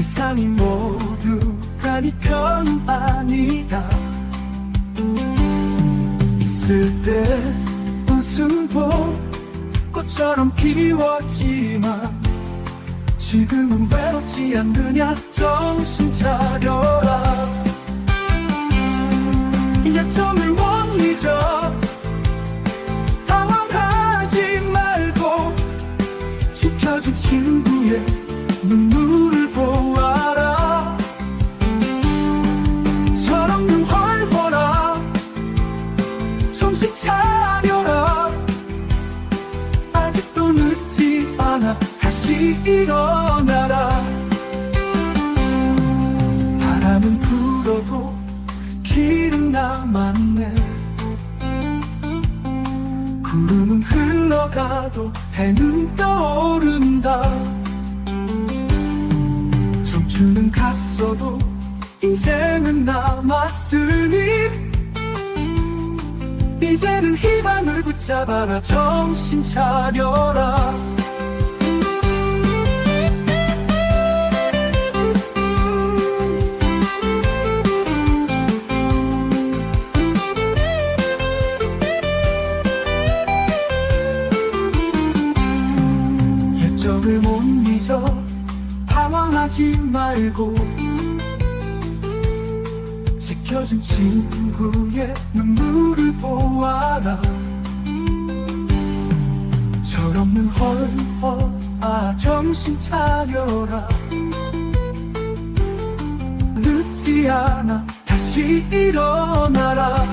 세상이 모두가 네 편은 아니다. 있을 때 웃음보 꽃처럼 피웠지만 지금은 외롭지 않느냐? 정신 차려라. 예점을 못 잊어. 당황하지 말고 지켜준 친구의 눈물 다시 일어나라. 바람은 불어도 길은 남았네. 구름은 흘러가도 해는 떠오른다. 청춘은 갔어도 인생은 남았으니 이제는 희망을 붙잡아라. 정신 차려라 옛적을 못 잊어 당황하지 말고 지켜준 친구의 눈물을 보아라. 철없는 헐헐 아 정신 차려라. 늦지 않아 다시 일어나라